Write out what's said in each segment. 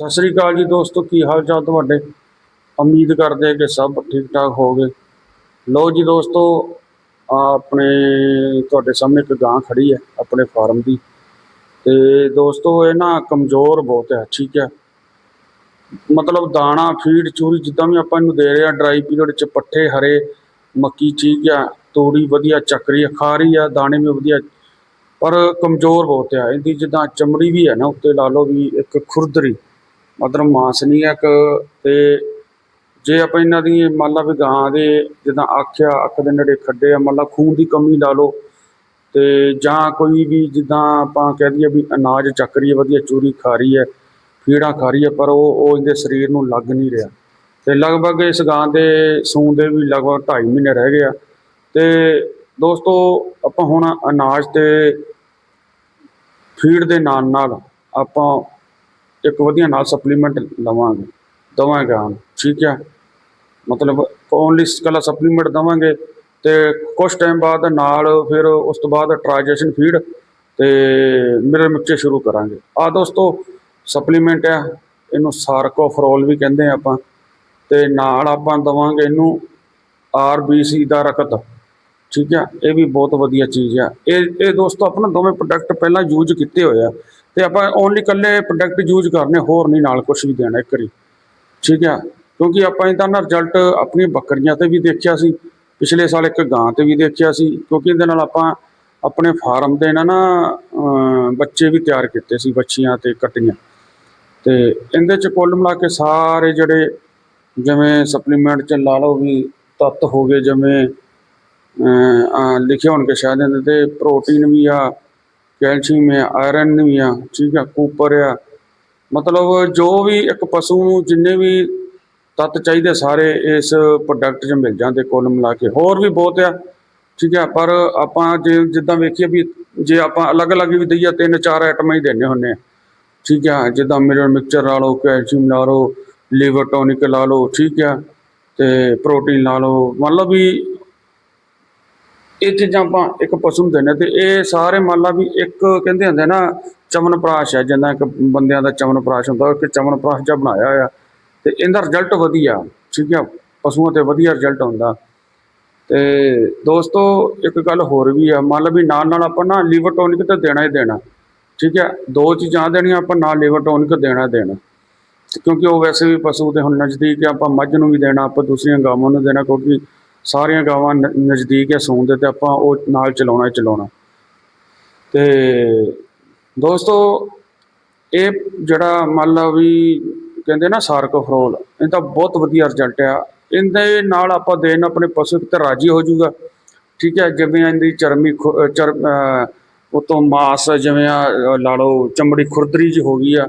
ਸਤਿ ਸ੍ਰੀ ਅਕਾਲ ਜੀ ਦੋਸਤੋ, ਕੀ ਹਾਲ ਚਾਲ ਤੁਹਾਡੇ? ਉਮੀਦ ਕਰਦੇ ਹਾਂ ਕਿ ਸਭ ਠੀਕ ਠਾਕ ਹੋਗੇ ਲੋ ਜੀ ਦੋਸਤੋ ਆਪਣੇ ਤੁਹਾਡੇ ਸਾਹਮਣੇ ਇੱਕ ਗਾਂ ਖੜੀ ਹੈ ਆਪਣੇ ਫਾਰਮ ਦੀ। ਤੇ ਦੋਸਤੋ, ਇਹ ਨਾ ਕਮਜ਼ੋਰ ਬਹੁਤ ਹੈ, ਠੀਕ ਹੈ। ਮਤਲਬ ਦਾਣਾ, ਫੀਡ, ਚੂਰੀ ਜਿੱਦਾਂ ਵੀ ਆਪਾਂ ਇਹਨੂੰ ਦੇ ਰਹੇ ਆ ਡਰਾਈ ਪੀਰੀਅਡ ਚ ਪੱਠੇ, ਹਰੇ, ਮੱਕੀ ਠੀਕ ਆ ਤੋੜੀ ਵਧੀਆ ਚੱਕਰੀ ਆ ਖਾ ਰਹੀ ਆ ਦਾਣੇ ਵੀ ਵਧੀਆ। ਪਰ ਕਮਜ਼ੋਰ ਬਹੁਤ ਆ ਇਹਦੀ ਜਿੱਦਾਂ ਚਮੜੀ ਵੀ ਹੈ ਨਾ, ਉੱਤੇ ਲਾ ਲਓ ਵੀ ਇੱਕ ਖੁਰਦਰੀ। ਮਤਲਬ ਮਾਸ ਨਹੀਂ ਹੈ ਇੱਕ ਤੇ ਜੇ ਆਪਾਂ ਇਹਨਾਂ ਦੀ ਮੰਨ ਲਾ ਵੀ ਗਾਂ ਦੇ ਜਿੱਦਾਂ ਆਖਿਆ, ਅੱਖ ਦੇ ਨੇੜੇ ਖੱਡੇ ਆ, ਮੰਨ ਲਾ ਖੂਨ ਦੀ ਕਮੀ ਲਾ ਲਓ ਤੇ ਜਾਂ ਕੋਈ ਵੀ ਜਿੱਦਾਂ ਆਪਾਂ ਕਹਿ ਦਈਏ ਵੀ ਅਨਾਜ ਚੱਕ ਰਹੀ ਹੈ, ਵਧੀਆ ਚੂਰੀ ਖਾ ਰਹੀ ਹੈ ਫੀਡਾਂ ਖਾ ਰਹੀ ਹੈ, ਪਰ ਉਹ ਉਹ ਇਹਦੇ ਸਰੀਰ ਨੂੰ ਲੱਗ ਨਹੀਂ ਰਿਹਾ। ਤੇ ਲਗਭਗ ਇਸ ਗਾਂ ਦੇ ਸੂਣ ਦੇ ਵੀ ਲਗਭਗ 2.5 ਮਹੀਨੇ ਰਹਿ ਗਏ ਆ। ਤੇ ਦੋਸਤੋ, ਆਪਾਂ ਹੁਣ ਅਨਾਜ ਤੇ ਫੀਡ ਦੇ ਨਾਲ ਨਾਲ ਆਪਾਂ ਇੱਕ ਵਧੀਆ ਨਾਲ ਸਪਲੀਮੈਂਟ ਲਵਾਂਗੇ, ਦਵਾਂਗੇ ਹਾਂ, ਠੀਕ ਹੈ। ਮਤਲਬ ਓਨਲੀ ਕੱਲਾ ਸਪਲੀਮੈਂਟ ਦਵਾਂਗੇ ਤੇ ਕੁਝ ਟਾਈਮ ਬਾਅਦ ਨਾਲ ਫਿਰ ਉਸ ਤੋਂ ਬਾਅਦ ਟ੍ਰਾਂਜੈਸ਼ਨ ਫੀਡ ਤੇ ਮਿਰਰ ਮਿਕਸਚਰ ਸ਼ੁਰੂ ਕਰਾਂਗੇ। ਆ ਦੋਸਤੋ ਸਪਲੀਮੈਂਟ ਆ ਇਹਨੂੰ ਸਾਰਕੋਫਰੋਲ ਵੀ ਕਹਿੰਦੇ ਆ ਆਪਾਂ ਤੇ ਨਾਲ ਆਪਾਂ ਦਵਾਂਗੇ ਇਹਨੂੰ ਆਰਬੀਸੀ ਦਾ ਰਕਤ, ਠੀਕ ਆ ਇਹ ਵੀ ਬਹੁਤ ਵਧੀਆ ਚੀਜ਼ ਆ ਇਹ ਇਹ ਦੋਸਤੋ ਆਪਣਾ ਦੋਵੇਂ ਪ੍ਰੋਡਕਟ ਪਹਿਲਾਂ ਯੂਜ਼ ਕੀਤੇ ਹੋਏ ਆ। ਤੇ ਆਪਾਂ ਓਨਲੀ ਇਕੱਲੇ ਪ੍ਰੋਡਕਟ ਯੂਜ਼ ਕਰਨੇ, ਹੋਰ ਨਹੀਂ ਨਾਲ ਕੁਝ ਵੀ ਦੇਣਾ ਇੱਕ ਵਾਰੀ। ਠੀਕ ਆ? ਕਿਉਂਕਿ ਆਪਾਂ ਇਹਦਾ ਨਾ ਰਿਜ਼ਲਟ ਆਪਣੀਆਂ ਬੱਕਰੀਆਂ ਤੇ ਵੀ ਦੇਖਿਆ ਸੀ, ਪਿਛਲੇ ਸਾਲ ਇੱਕ ਗਾਂ ਤੇ ਵੀ ਦੇਖਿਆ ਸੀ, ਕਿਉਂਕਿ ਇਹਦੇ ਨਾਲ ਆਪਾਂ ਆਪਣੇ ਫਾਰਮ ਦੇ ਨਾ ਨਾ ਬੱਚੇ ਵੀ ਤਿਆਰ ਕੀਤੇ ਸੀ ਬੱਚੀਆਂ ਤੇ ਕੱਟੀਆਂ। ਤੇ ਇਹਦੇ ਚ ਕੁੱਲ ਮਿਲਾ ਕੇ ਸਾਰੇ ਜਿਹੜੇ ਜਿਵੇਂ ਸਪਲੀਮੈਂਟ ਚ ਲਾ ਲਓ ਵੀ ਤੱਤ ਹੋ ਗਏ, ਜਿਵੇਂ ਲਿਖੇ ਹੋਣਗੇ ਸ਼ਾਇਦ ਇਹਦੇ ਤੇ ਪ੍ਰੋਟੀਨ ਵੀ ਆ ਕੈਲਸ਼ੀਅਮ ਆ ਆਇਰਨ ਵੀ ਆ, ਠੀਕ ਆ ਕੂਪਰ ਆ। ਮਤਲਬ ਜੋ ਵੀ ਇੱਕ ਪਸ਼ੂ ਨੂੰ ਜਿੰਨੇ ਵੀ ਤੱਤ ਚਾਹੀਦੇ ਸਾਰੇ ਇਸ ਪ੍ਰੋਡਕਟ 'ਚ ਮਿਲ ਜਾਂਦੇ ਕੁੱਲ ਮਿਲਾ ਕੇ। ਹੋਰ ਵੀ ਬਹੁਤ ਆ, ਠੀਕ ਆ, ਪਰ ਆਪਾਂ ਜੇ ਜਿੱਦਾਂ ਵੇਖੀਏ ਵੀ ਜੇ ਆਪਾਂ ਅਲੱਗ-ਅਲੱਗ ਵੀ ਦਈਏ ਤਿੰਨ ਚਾਰ ਆਈਟਮਾਂ ਹੀ ਦੇਣੇ ਹੁੰਨੇ ਆ। ਠੀਕ ਆ, ਜਿੱਦਾਂ ਮਿਰਰ ਮਿਕਸਚਰ ਲਾ ਲਓ, ਕੈਲਸ਼ੀਅਮ ਲਾ ਲਓ ਲੀਵਰ ਟੋਨਿਕ ਲਾ ਲਓ, ਠੀਕ ਆ, ਤੇ ਪ੍ਰੋਟੀਨ ਲਾ ਲਓ। ਮੰਨ ਲਓ ਵੀ ਇਹ ਚੀਜ਼ਾਂ ਆਪਾਂ ਇੱਕ ਪਸ਼ੂ ਨੂੰ ਦਿੰਦੇ ਤੇ ਇਹ ਸਾਰੇ ਮੰਨ ਲਾ ਵੀ ਇੱਕ ਕਹਿੰਦੇ ਹੁੰਦੇ ਨਾ, ਚਮਨ ਪ੍ਰਾਸ਼ ਹੈ ਜਿੱਦਾਂ ਇੱਕ ਬੰਦਿਆਂ ਦਾ ਚਮਨ ਪ੍ਰਾਸ਼ ਹੁੰਦਾ ਕਿ ਚਮਨ ਪ੍ਰਾਸ਼ ਜਿਹਾ ਬਣਾਇਆ ਹੋਇਆ। ਤੇ ਇਹਦਾ ਰਿਜ਼ਲਟ ਵਧੀਆ, ਠੀਕ ਹੈ ਪਸ਼ੂਆਂ ਤੇ ਵਧੀਆ ਰਿਜ਼ਲਟ ਹੁੰਦਾ ਤੇ ਦੋਸਤੋ, ਇੱਕ ਗੱਲ ਹੋਰ ਵੀ ਆ, ਮੰਨ ਲਾ ਵੀ ਨਾਲ ਨਾਲ ਆਪਾਂ ਨਾ ਲੀਵਰ ਟੋਨਿਕ ਤਾਂ ਦੇਣਾ ਹੀ ਦੇਣਾ, ਠੀਕ ਹੈ ਦੋ ਚੀਜ਼ਾਂ ਦੇਣੀਆਂ, ਆਪਾਂ ਨਾਲ ਲੀਵਰ ਟੋਨਿਕ ਦੇਣਾ ਹੀ ਦੇਣਾ। ਕਿਉਂਕਿ ਉਹ ਵੈਸੇ ਵੀ ਪਸ਼ੂ ਦੇ ਹੁਣ ਨਜ਼ਦੀਕ ਆ, ਆਪਾਂ ਮੱਝ ਨੂੰ ਵੀ ਦੇਣਾ, ਆਪਾਂ ਦੂਸਰੀਆਂ ਗਾਵਾਂ ਨੂੰ ਦੇਣਾ, ਕਿਉਂਕਿ ਸਾਰੀਆਂ ਗਾਵਾਂ ਨ- ਨਜ਼ਦੀਕ ਹੈ ਸੂਣ ਦੇ ਤੇ ਆਪਾਂ ਉਹ ਨਾਲ ਚਲਾਉਣਾ ਹੀ ਚਲਾਉਣਾ। ਤੇ ਦੋਸਤੋ, ਇਹ ਜਿਹੜਾ ਮੰਨ ਲਓ ਵੀ ਕਹਿੰਦੇ ਨਾ ਸਾਰਕੋਫਰੋਲ ਇਹਦਾ ਬਹੁਤ ਵਧੀਆ ਰਿਜ਼ਲਟ ਆ। ਇਹਦੇ ਨਾਲ ਆਪਾਂ ਦੇਣ ਆਪਣੇ ਪਸ਼ੂ ਤੇ ਰਾਜੀ ਹੋ ਜਾਊਗਾ। ਠੀਕ ਹੈ, ਜਿਵੇਂ ਇਹਦੀ ਚਰਮੀ ਖੁ- ਅਹ ਚਰ, ਅਹ ਉਤੋਂ ਮਾਸ ਜਿਵੇਂ ਆ, ਅਹ ਲਾ ਲਓ ਚਮੜੀ ਖੁਰਦਰੀ ਜੀ ਹੋ ਗਈ ਆ।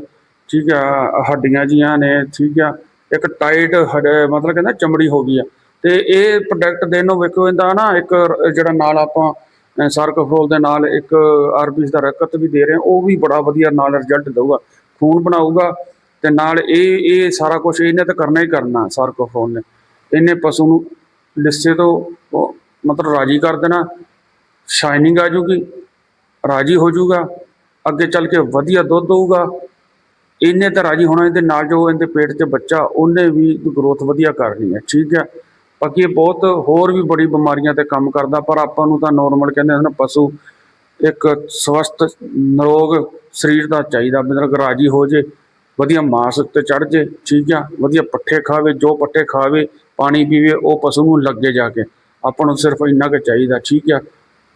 ਠੀਕ ਆ, ਹੱਡੀਆਂ ਜੀਆਂ ਨੇ, ਠੀਕ ਆ। ਇੱਕ ਟਾਈਟ ਮਤਲਬ ਕਹਿੰਦਾ ਚਮੜੀ ਹੋ ਗਈ ਆ। ਤੇ ਇਹ ਪ੍ਰੋਡਕਟ ਦੇਣ ਨੂੰ ਵੇਖੋ, ਇਹਦਾ ਨਾ ਇੱਕ ਜਿਹੜਾ ਨਾਲ ਆਪਾਂ ਸਰਕਫਰੋਲ ਦੇ ਨਾਲ ਇੱਕ ਆਰਬੀਸ ਦਾ ਰਕਤ ਵੀ ਦੇ ਰਹੇ ਉਹ ਵੀ ਬੜਾ ਵਧੀਆ ਨਾਲ ਰਿਜ਼ਲਟ ਦੇਊਗਾ, ਖੂਨ ਬਣਾਊਗਾ ਤੇ ਨਾਲ ਇਹ ਇਹ ਸਾਰਾ ਕੁਝ ਇਹਨੇ ਤਾਂ ਕਰਨਾ ਹੀ ਕਰਨਾ ਸਰਕਫਰੋਲ ਨੇ। ਇਹਨੇ ਪਸ਼ੂ ਨੂੰ ਲਿੱਸੇ ਤੋਂ ਮਤਲਬ ਰਾਜੀ ਕਰ ਦੇਣਾ ਸ਼ਾਈਨਿੰਗ ਆ ਜੂਗੀ, ਰਾਜੀ ਹੋ ਜਾਊਗਾ ਅੱਗੇ ਚੱਲ ਕੇ ਵਧੀਆ ਦੁੱਧ ਦਊਗਾ। ਇਹਨੇ ਤਾਂ ਰਾਜੀ ਹੋਣਾ, ਇਹਦੇ ਨਾਲ ਜੋ ਇਹਦੇ ਪੇਟ 'ਚ ਬੱਚਾ, ਉਹਨੇ ਵੀ ਗਰੋਥ ਵਧੀਆ ਕਰਨੀ ਹੈ, ਠੀਕ ਹੈ। ਬਾਕੀ ਇਹ ਬਹੁਤ ਹੋਰ ਵੀ ਬੜੀ ਬਿਮਾਰੀਆਂ ਤੇ ਕੰਮ ਕਰਦਾ, ਪਰ ਆਪਾਂ ਨੂੰ ਤਾਂ ਨੋਰਮਲ ਕਹਿੰਦੇ ਹਨ ਪਸ਼ੂ, ਇੱਕ ਸਵਸਥ ਨਿਰੋਗ ਸਰੀਰ ਦਾ ਚਾਹੀਦਾ ਮਤਲਬ ਰਾਜੀ ਹੋ ਜੇ, ਵਧੀਆ ਮਾਸ ਉੱਤੇ ਚੜ ਜੇ, ਠੀਕ ਆ, ਵਧੀਆ ਪੱਠੇ ਖਾਵੇ, ਜੋ ਪੱਠੇ ਖਾਵੇ, ਪਾਣੀ ਪੀਵੇ, ਉਹ ਪਸ਼ੂ ਨੂੰ ਲੱਗੇ ਜਾ ਕੇ, ਆਪਾਂ ਨੂੰ ਸਿਰਫ ਇੰਨਾ ਕੁ ਚਾਹੀਦਾ, ਠੀਕ ਆ।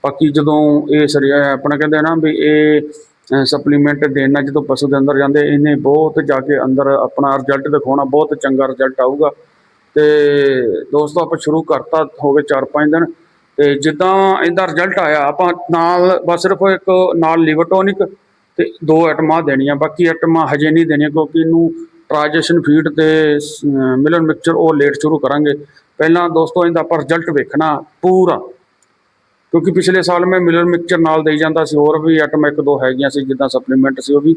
ਬਾਕੀ ਜਦੋਂ ਇਹ ਸਰੀ ਆਪਣਾ ਕਹਿੰਦੇ ਨਾ ਵੀ ਇਹ ਸਪਲੀਮੈਂਟ ਦੇਣਾ ਜਦੋਂ ਪਸ਼ੂ ਦੇ ਅੰਦਰ ਜਾਂਦੇ, ਇਹਨੇ ਬਹੁਤ ਜਾ ਕੇ ਅੰਦਰ ਆਪਣਾ ਰਿਜ਼ਲਟ ਦਿਖਾਉਣਾ, ਬਹੁਤ ਚੰਗਾ ਰਿਜ਼ਲਟ ਆਊਗਾ। ਤੇ ਦੋਸਤੋ, ਆਪਾਂ ਸ਼ੁਰੂ ਕਰਤਾ, ਹੋ ਗਏ 4-5 ਦਿਨ। ਤੇ ਜਿੱਦਾਂ ਇਹਦਾ ਰਿਜ਼ਲਟ ਆਇਆ, ਆਪਾਂ ਨਾਲ ਬਸ ਸਿਰਫ ਇੱਕ ਨਾਲ ਲਿਵਰ ਟੋਨਿਕ ਤੇ ਦੋ ਆਈਟਮਾਂ ਦੇਣੀਆਂ। ਬਾਕੀ ਆਈਟਮਾਂ ਹਜੇ ਨਹੀਂ ਦੇਣੀਆਂ, ਕਿਉਂਕਿ ਇਹਨੂੰ ਟ੍ਰਾਂਜੈਸ਼ਨ ਫੀਡ ਤੇ ਮਿਲਨ ਮਿਕਸਚਰ ਉਹ ਲੇਟ ਸ਼ੁਰੂ ਕਰਾਂਗੇ। ਪਹਿਲਾਂ ਦੋਸਤੋ, ਇਹਦਾ ਆਪਾਂ ਰਿਜ਼ਲਟ ਵੇਖਣਾ ਪੂਰਾ। ਕਿਉਂਕਿ ਪਿਛਲੇ ਸਾਲ ਮੈਂ ਮਿਲਨ ਮਿਕਸਚਰ ਨਾਲ ਦੇਈ ਜਾਂਦਾ ਸੀ, ਹੋਰ ਵੀ ਆਈਟਮ ਇੱਕ ਦੋ ਹੈਗੀਆਂ ਸੀ, ਜਿੱਦਾਂ ਸਪਲੀਮੈਂਟ ਸੀ ਉਹ ਵੀ।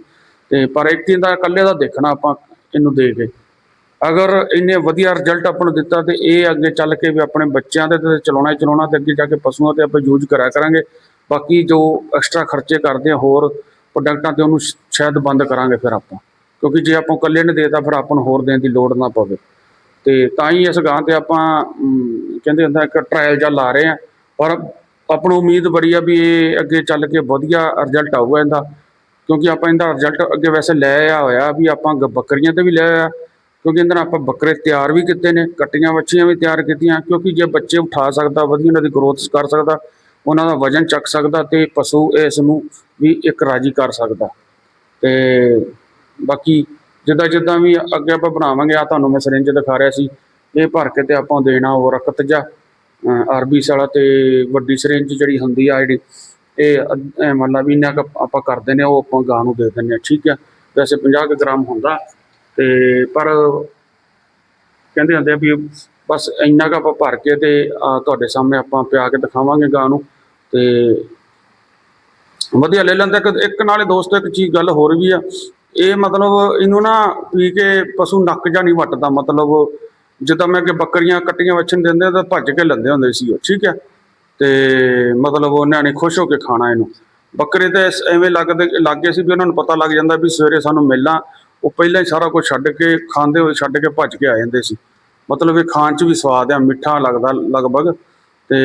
ਤੇ ਪਰ ਇੱਕ ਦਾ ਇਕੱਲੇ ਦਾ ਦੇਖਣਾ ਆਪਾਂ, ਇਹਨੂੰ ਦੇ ਕੇ। ਅਗਰ ਇਹਨੇ ਵਧੀਆ ਰਿਜ਼ਲਟ ਆਪਾਂ ਨੂੰ ਦਿੱਤਾ ਤੇ ਇਹ ਅੱਗੇ ਚੱਲ ਕੇ ਵੀ ਆਪਣੇ ਬੱਚਿਆਂ ਦੇ ਤੇ ਚਲਾਉਣਾ ਹੀ ਚਲਾਉਣਾ ਤੇ ਅੱਗੇ ਜਾ ਕੇ ਪਸ਼ੂਆਂ ਤੇ ਆਪਾਂ ਯੂਜ਼ ਕਰਿਆ ਕਰਾਂਗੇ। ਬਾਕੀ ਜੋ ਐਕਸਟਰਾ ਖਰਚੇ ਕਰਦੇ ਆ ਹੋਰ ਪ੍ਰੋਡਕਟਾਂ ਤੇ ਉਹਨੂੰ ਸ਼ਾਇਦ ਬੰਦ ਕਰਾਂਗੇ ਫਿਰ ਆਪਾਂ। ਕਿਉਂਕਿ ਜੇ ਆਪਾਂ ਇਕੱਲੇ ਨੇ ਦੇਤਾ ਫਿਰ ਆਪਾਂ ਨੂੰ ਹੋਰ ਦੇਣ ਦੀ ਲੋੜ ਨਾ ਪਵੇ। ਤੇ ਤਾਂ ਹੀ ਇਸ ਗਾਂ ਤੇ ਆਪਾਂ ਕਹਿੰਦੇ ਹੁੰਦਾ ਇੱਕ ਟ੍ਰਾਇਲ ਜਾਂ ਲਾ ਰਹੇ ਆ। ਪਰ ਆਪਾਂ ਨੂੰ ਉਮੀਦ ਬੜੀ ਆ ਵੀ ਇਹ ਅੱਗੇ ਚੱਲ ਕੇ ਵਧੀਆ ਰਿਜ਼ਲਟ ਆਊਗਾ ਇਹਦਾ। ਕਿਉਂਕਿ ਆਪਾਂ ਇਹਦਾ ਰਿਜ਼ਲਟ ਅੱਗੇ ਵੈਸੇ ਲੈ ਆ ਹੋਇਆ ਵੀ ਆਪਾਂ ਬੱਕਰੀਆਂ ਤੇ ਵੀ ਲੈ ਆ ਕਿਉਂਕਿ ਇਹਨਾਂ ਨਾਲ ਆਪਾਂ ਬੱਕਰੇ ਤਿਆਰ ਵੀ ਕੀਤੇ ਨੇ, ਕੱਟੀਆਂ ਵੱਛੀਆਂ ਵੀ ਤਿਆਰ ਕੀਤੀਆਂ, ਕਿਉਂਕਿ ਜੇ ਬੱਚੇ ਉਠਾ ਸਕਦਾ, ਵਧੀਆ ਉਹਨਾਂ ਦੀ ਗਰੋਥ ਕਰ ਸਕਦਾ, ਉਹਨਾਂ ਦਾ ਵਜਨ ਚੱਕ ਸਕਦਾ ਤੇ ਪਸ਼ੂ ਇਸ ਨੂੰ ਵੀ ਇੱਕ ਰਾਜੀ ਕਰ ਸਕਦਾ। ਤੇ ਬਾਕੀ ਜਿੱਦਾਂ ਜਿੱਦਾਂ ਵੀ ਅੱਗੇ ਆਪਾਂ ਬਣਾਵਾਂਗੇ ਆ ਤੁਹਾਨੂੰ ਮੈਂ ਸਿਰਿੰਜ ਦਿਖਾ ਰਿਹਾ ਸੀ, ਇਹ ਭਰ ਕੇ ਤੇ ਆਪਾਂ ਦੇਣਾ ਉਹ ਰਕਤ ਜਾ ਆਰਬੀਸ ਵਾਲਾ ਤੇ ਵੱਡੀ ਸਰਿੰਜ ਜਿਹੜੀ ਹੁੰਦੀ ਆ ਜਿਹੜੀ, ਇਹ ਅੱਧ- ਇਹ ਮੰਨ ਲਾ ਵੀ ਇੰਨਾ ਕੁ ਆਪਾਂ ਕਰਦੇ ਨੇ, ਉਹ ਆਪਾਂ ਗਾਂ ਨੂੰ ਦੇ ਦਿੰਦੇ ਆ ਠੀਕ ਆ। ਵੈਸੇ 50 ਕੁ ਗ੍ਰਾਮ ਹੁੰਦਾ ਤੇ ਪਰ ਕਹਿੰਦੇ ਹੁੰਦੇ ਆ ਵੀ ਬਸ ਇੰਨਾ ਕੁ ਆਪਾਂ ਭਰ ਕੇ ਤੇ ਤੁਹਾਡੇ ਸਾਹਮਣੇ ਆਪਾਂ ਪਿਆ ਕੇ ਦਿਖਾਵਾਂਗੇ ਗਾਂ ਨੂੰ ਤੇ ਵਧੀਆ ਲੈ ਲੈਂਦਾ ਇੱਕ ਨਾਲੇ ਦੋਸਤੋ, ਇੱਕ ਚੀਜ਼ ਗੱਲ ਹੋਰ ਵੀ ਆ। ਇਹ ਮਤਲਬ ਇਹਨੂੰ ਨਾ ਪੀ ਕੇ ਪਸ਼ੂ ਨੱਕ ਜਾਂ ਨਹੀਂ ਵੱਟਦਾ। ਮਤਲਬ ਜਿੱਦਾਂ ਮੈਂ ਕਿ ਬੱਕਰੀਆਂ ਕੱਟੀਆਂ ਵੱਛਣ ਦਿੰਦੇ ਤਾਂ ਭੱਜ ਕੇ ਲੈਂਦੇ ਹੁੰਦੇ ਸੀ ਉਹ, ਠੀਕ ਹੈ ਤੇ ਮਤਲਬ ਉਹਨਾਂ ਨੇ ਖੁਸ਼ ਹੋ ਕੇ ਖਾਣਾ ਇਹਨੂੰ। ਬੱਕਰੇ ਤਾਂ ਇਸ- ਐਵੇਂ ਲੱਗਦੇ ਲੱਗੇ ਸੀ ਵੀ ਉਹਨਾਂ ਨੂੰ ਪਤਾ ਲੱਗ ਜਾਂਦਾ ਵੀ ਸਵੇਰੇ ਸਾਨੂੰ ਮਿਲਣਾ। ਉਹ ਪਹਿਲਾਂ ਹੀ ਸਾਰਾ ਕੁਝ ਛੱਡ ਕੇ ਖਾਂਦੇ ਹੋਏ ਛੱਡ ਕੇ ਭੱਜ ਕੇ ਆ ਜਾਂਦੇ ਸੀ। ਮਤਲਬ ਇਹ ਖਾਣ 'ਚ ਵੀ ਸਵਾਦ ਆ, ਮਿੱਠਾ ਲੱਗਦਾ ਲਗਭਗ। ਤੇ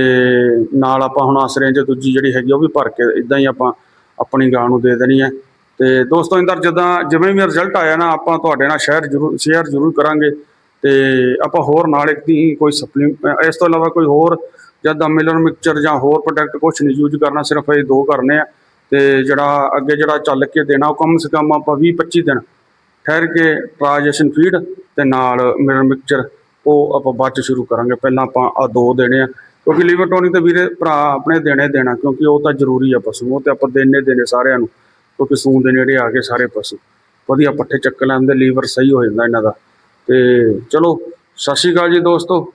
ਨਾਲ ਆਪਾਂ ਹੁਣ ਆਸਰੇ 'ਚ ਦੂਜੀ ਜਿਹੜੀ ਹੈਗੀ ਉਹ ਵੀ ਭਰ ਕੇ ਇਦਾਂ ਹੀ ਆਪਾਂ ਆਪਣੀ ਗਾਂ ਨੂੰ ਦੇ ਦੇਣੀ ਹੈ ਤੇ ਦੋਸਤੋ ਇੰਦਰ, ਜਿੱਦਾਂ ਜਿਵੇਂ ਵੀ ਰਿਜ਼ਲਟ ਆਇਆ ਨਾ, ਆਪਾਂ ਤੁਹਾਡੇ ਨਾਲ ਸ਼ੇਅਰ ਜ਼ਰੂਰ ਸ਼ੇਅਰ ਜ਼ਰੂਰ ਕਰਾਂਗੇ। ਤੇ ਆਪਾਂ ਹੋਰ ਨਾਲ ਇੱਕ ਦੀ ਕੋਈ ਸਪਲੀ ਇਸ ਤੋਂ ਇਲਾਵਾ ਕੋਈ ਹੋਰ ਜਾਂ ਦਾ ਮਿਲਰ ਮਿਕਸਚਰ ਜਾਂ ਹੋਰ ਪ੍ਰੋਡਕਟ ਕੁਝ ਨਹੀਂ ਯੂਜ਼ ਕਰਨਾ, ਸਿਰਫ ਇਹ ਦੋ ਕਰਨੇ ਆ। ਤੇ ਜਿਹੜਾ ਅੱਗੇ ਜਿਹੜਾ ਚੱਲ ਕੇ ਦੇਣਾ, ਉਹ ਕਮ ਸੇ ਕਮ ਆਪਾਂ 20 25 ਦਿਨ ਠਹਿਰ ਕੇ ਟ੍ਰਾਂਜੈਕਸ਼ਨ ਫੀਡ ਤੇ ਨਾਲ ਮਿਲਰ ਮਿਕਸਚਰ ਉਹ ਆਪਾਂ ਬਾਅਦ ਚ ਸ਼ੁਰੂ ਕਰਾਂਗੇ। ਪਹਿਲਾਂ ਆਪਾਂ ਆ ਦੋ ਦੇਣੇ ਆ। ਕਿਉਂਕਿ ਲੀਵਰ ਟੋਨਿਕ ਤੇ ਵੀਰੇ ਭਰਾ ਆਪਣੇ ਦੇਣੇ ਦੇਣਾ, ਕਿਉਂਕਿ ਉਹ ਤਾਂ ਜ਼ਰੂਰੀ ਆ ਪਸ਼ੂ। ਉਹ ਤੇ ਆਪਾਂ ਦੇਣੇ ਦੇਣੇ ਸਾਰਿਆਂ ਨੂੰ, ਕਿਉਂਕਿ ਸੂਨ ਦੇ ਨੇੜੇ ਆ ਕੇ ਸਾਰੇ ਪਸ਼ੂ। ਵਧੀਆ ਪੱਠੇ ਚੱਕ ਲੈਂਦੇ, ਲੀਵਰ ਸਹੀ ਹੋ ਜਾਂਦਾ ਇਹਨਾਂ ਦਾ। ਤੇ ਚਲੋ, ਸਤਿ ਸ਼੍ਰੀ ਅਕਾਲ ਜੀ ਦੋਸਤੋ।